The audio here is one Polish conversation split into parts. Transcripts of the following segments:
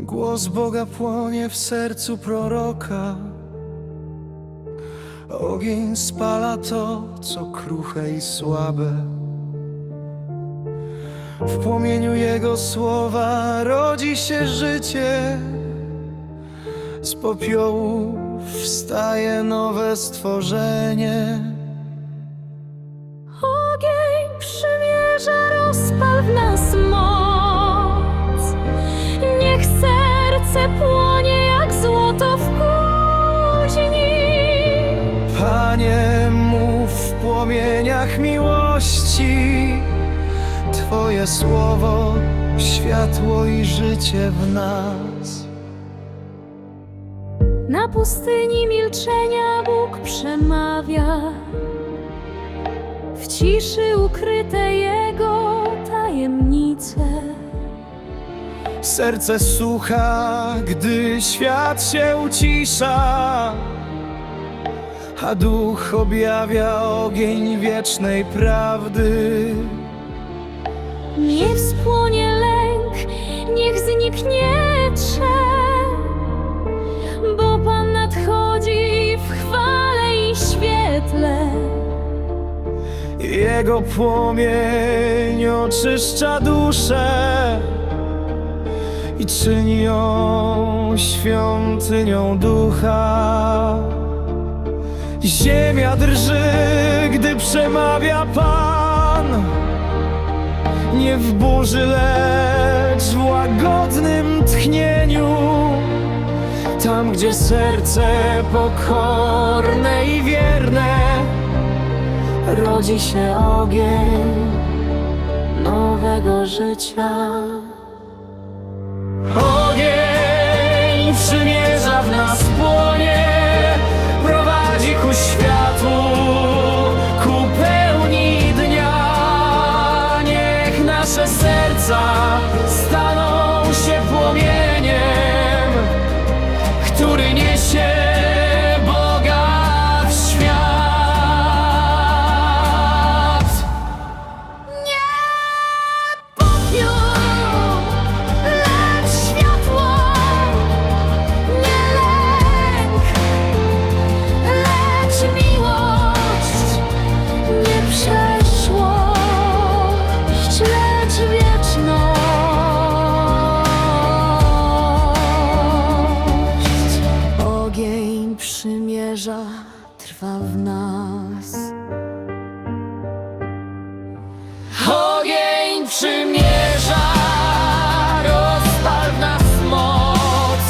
Głos Boga płonie w sercu proroka. Ogień spala to, co kruche i słabe. W płomieniu Jego słowa rodzi się życie. Z popiołu wstaje nowe stworzenie. Panie, mów w płomieniach miłości. Twoje słowo, światło i życie w nas. Na pustyni milczenia Bóg przemawia. W ciszy ukryte Jego tajemnice. Serce słucha, gdy świat się ucisza, a duch objawia ogień wiecznej prawdy. Niech spłonie lęk, niech zniknie trzep, bo Pan nadchodzi w chwale i świetle. Jego płomień oczyszcza duszę i czyni ją świątynią ducha. Ziemia drży, gdy przemawia Pan. Nie w burzy, lecz w łagodnym tchnieniu. Tam, gdzie serce pokorne i wierne rodzi się ogień nowego życia. Trwa w nas. Ogień przymierza, rozpal w nas moc.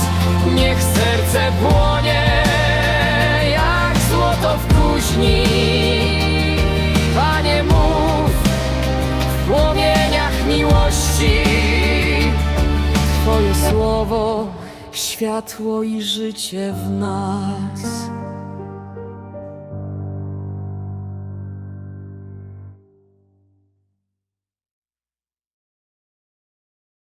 Niech serce płonie jak złoto w kuźni. Panie, mów w płomieniach miłości. Twoje słowo, światło i życie w nas.